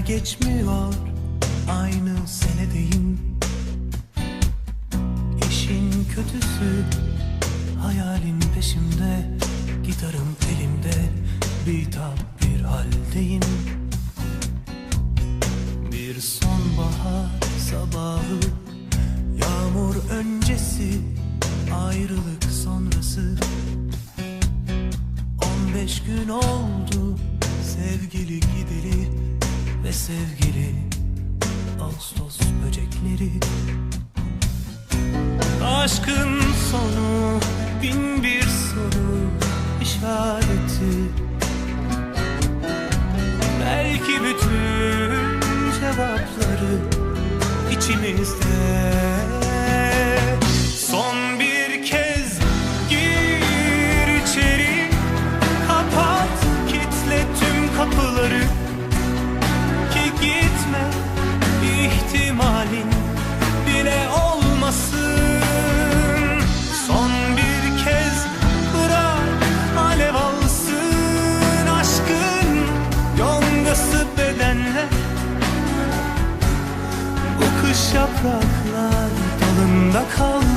geçmiyor. Aynı senedeyim. İşin kötüsü Hayalin peşimde Gitarım elimde Bitap bir haldeyim. Bir sonbahar sabahı Yağmur öncesi Ayrılık sonrası. 15 gün oldu sevgili gideli ve sevgili Ağustos böcekleri. Aşkın sonu bin bir soru işareti. Belki bütün cevapları içimizde dalında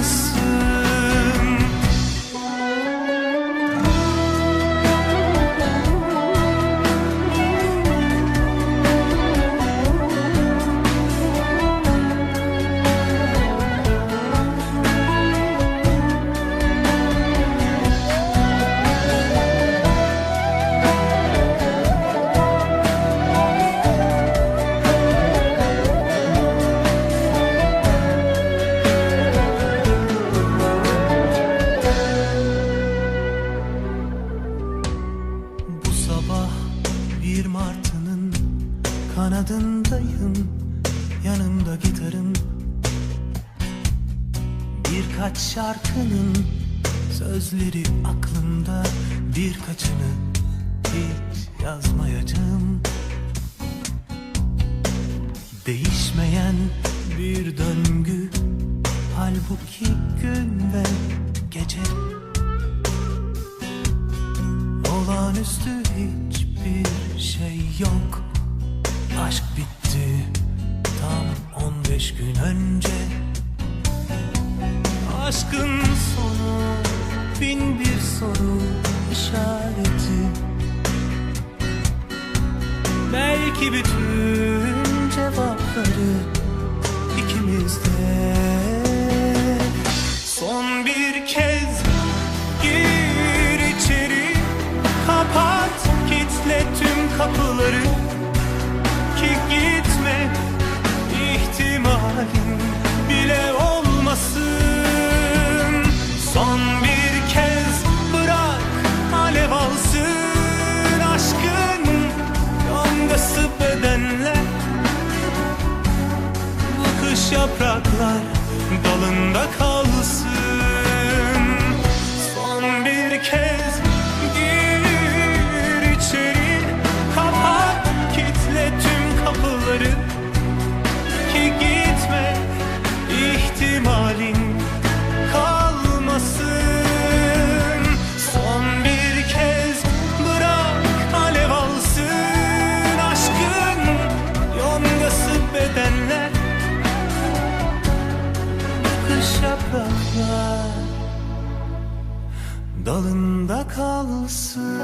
kanadındayım Yanımda gitarım Birkaç şarkının sözleri aklımda Birkaçını hiç yazmayacağım. Değişmeyen bir döngü Halbuki gün ve gece. Olağanüstü hiçbir şey yok Aşk bitti tam 15 gün önce. Aşkın sonu bin bir soru işareti. Belki bütün yapraklar dalında kalsın dalında kalsın.